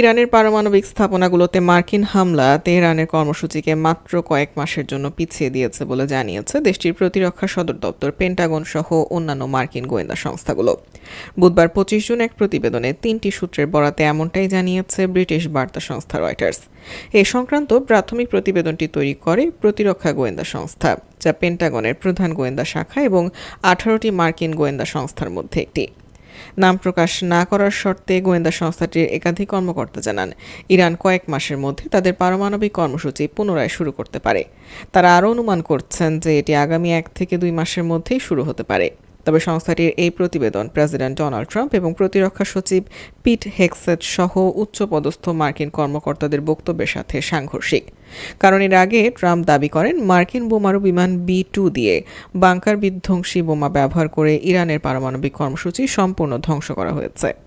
ইরানের পারমাণবিক স্থাপনাগুলোতে মার্কিন হামলা তেহরানের কর্মসূচিকে মাত্র কয়েক মাসের জন্য পিছিয়ে দিয়েছে বলে জানিয়েছে দেশটির প্রতিরক্ষা সদর দপ্তর পেন্টাগন সহ অন্যান্য মার্কিন গোয়েন্দা সংস্থাগুলো। বুধবার পঁচিশ জুন এক প্রতিবেদনে তিনটি সূত্রের বরাতে এমনটাই জানিয়েছে ব্রিটিশ বার্তা সংস্থা রয়টার্স। এ সংক্রান্ত প্রাথমিক প্রতিবেদনটি তৈরি করে প্রতিরক্ষা গোয়েন্দা সংস্থা, যা পেন্টাগনের প্রধান গোয়েন্দা শাখা এবং আঠারোটি মার্কিন গোয়েন্দা সংস্থার মধ্যে একটি। নাম প্রকাশ না করার শর্তে গোয়েন্দা সংস্থাটির একাধিক কর্মকর্তা জানান, ইরান কয়েক মাসের মধ্যে তাদের পারমাণবিক কর্মসূচি পুনরায় শুরু করতে পারে। তারা আরও অনুমান করছেন যে এটি আগামী এক থেকে দুই মাসের মধ্যেই শুরু হতে পারে। তবে সংস্থাটির এই প্রতিবেদন প্রেসিডেন্ট ডোনাল্ড ট্রাম্প এবং প্রতিরক্ষা সচিব পিট হেক্সেট সহ উচ্চপদস্থ মার্কিন কর্মকর্তাদের বক্তব্যের সাথে সাংঘর্ষিক। কারণ এর আগে ট্রাম্প দাবি করেন, মার্কিন বোমারু বিমান বি টু দিয়ে বাংকার বিধ্বংসী বোমা ব্যবহার করে ইরানের পারমাণবিক কর্মসূচি সম্পূর্ণ ধ্বংস করা হয়েছে।